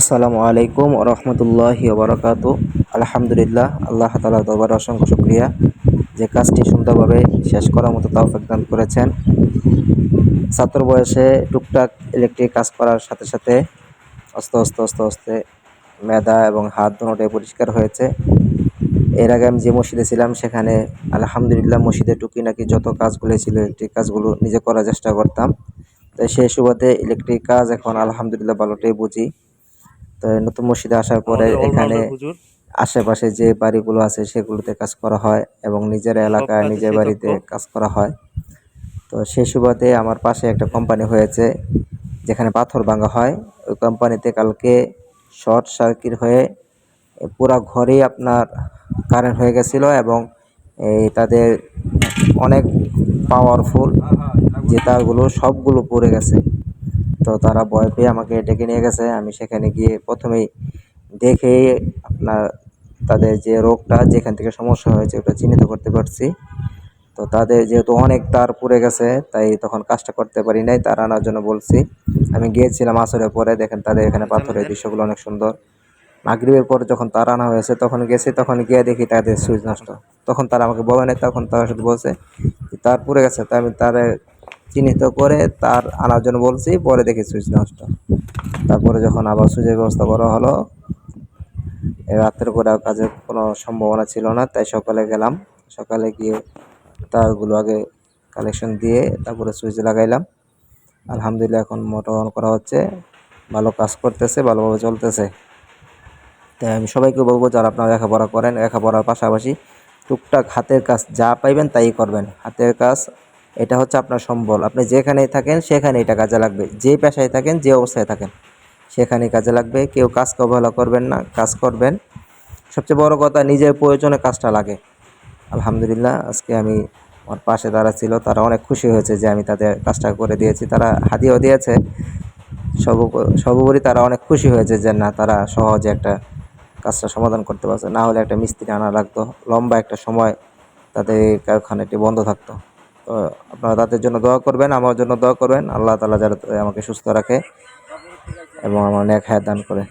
আসসালামু আলাইকুম রহমতুল্লাহি ওবরাকাত আলহামদুলিল্লাহ, আল্লাহ তালা দরবার অসংখ্য শুক্রিয়া। যে কাজটি সুন্দরভাবে শেষ করার মতো তাও দান করেছেন। ছাত্র বয়সে টুকটাক ইলেকট্রিক কাজ করার সাথে সাথে আস্তে আস্তে আস্তে আস্তে মেধা এবং হাত দুটোটাই পরিষ্কার হয়েছে। এর আগে আমি যে মসজিদে ছিলাম, সেখানে আলহামদুলিল্লাহ মসজিদে টুকি নাকি যত কাজগুলো ছিল ইলেকট্রিক কাজগুলো নিজে করার চেষ্টা করতাম। তাই সেই সুবাদে ইলেকট্রিক কাজ এখন আলহামদুলিল্লাহ ভালোটাই বুঝি। তো নতুন মসজিদে আসার পরে এখানে আশেপাশে যে বাড়িগুলো আছে সেগুলোতে কাজ করা হয় এবং নিজের এলাকায় নিজের বাড়িতে কাজ করা হয়। তো সেই সুবাদে আমার পাশে একটা কোম্পানি হয়েছে যেখানে পাথর ভাঙা হয়। ওই কোম্পানিতে কালকে শর্ট সার্কিট হয়ে পুরো ঘরেই আপনার কারেন্ট হয়ে গেছিল এবং এই তাদের অনেক পাওয়ারফুল যে তারগুলো সবগুলো পড়ে গেছে। তো তারা ভয় পেয়ে আমাকে ডেকে নিয়ে গেছে। আমি সেখানে গিয়ে প্রথমেই দেখে আপনার তাদের যে রোগটা, যেখান থেকে সমস্যা হয়েছে, ওটা চিহ্নিত করতে পারছি। তো তাদের যেহেতু অনেক তার পুড়ে গেছে, তাই তখন কাজটা করতে পারি নাই, তার আনার জন্য বলছি। আমি গিয়েছিলাম আসরের পরে, দেখেন তাদের এখানে পাথরের দৃশ্যগুলো অনেক সুন্দর। মাগরিবের পর যখন তার আনা হয়েছে, তখন গেছি, তখন গিয়ে দেখি তাদের সুইচ নষ্ট। তখন তারা আমাকে বলে নাই, তখন তারা শুধু বলছে তার পুড়ে গেছে তাই আমি তার চিহ্নিত করে তার আনার জন্য বলছি, পরে দেখি সুইচ নষ্ট তারপরে যখন আবার সুইচের ব্যবস্থা করা হলো রাতের করে কাজের কোনো সম্ভাবনা ছিল না, তাই সকালে গেলাম। সকালে গিয়ে তারগুলো আগে কালেকশন দিয়ে তারপরে সুইচ লাগাইলাম। আলহামদুলিল্লাহ এখন মোটর অন করা হচ্ছে, ভালো কাজ করতেছে, ভালোভাবে চলতেছে। তাই আমি সবাইকে বলব, যারা আপনারা লেখাপড়া করেন, লেখাপড়ার পাশাপাশি টুকটাক হাতের কাজ যা পাইবেন তাই করবেন। হাতের কাজ এটা হচ্ছে আপনার সম্বল। আপনি যেখানেই থাকেন সেখানে এটা কাজে লাগবে। যে পেশায় থাকেন, যে অবস্থায় থাকেন, সেখানেই কাজে লাগবে। কেউ কাজকে অবহেলা করবেন না, কাজ করবেন। সবচেয়ে বড় কথা, নিজের প্রয়োজনে কাজটা লাগে। আলহামদুলিল্লাহ, আজকে আমি আমার পাশে যারা ছিল, তারা অনেক খুশি হয়েছে যে আমি তাদের কাজটা করে দিয়েছি। তারা হাদিয়াও দিয়েছে। সর্বোপ- সর্বোপরি তারা অনেক খুশি হয়েছে যে না, তারা সহজে একটা কাজটা সমাধান করতে পারছে। না হলে একটা মিস্ত্রি আনা লাগতো। লম্বা একটা সময় তাদের কারখানাটি বন্ধ থাকতো। আপনারা তাদের জন্য দোয়া করবেন, আমার জন্য দোয়া করবেন। আল্লাহ তালা যারা আমাকে সুস্থ রাখে এবং আমার নেক হায়াত দান করে।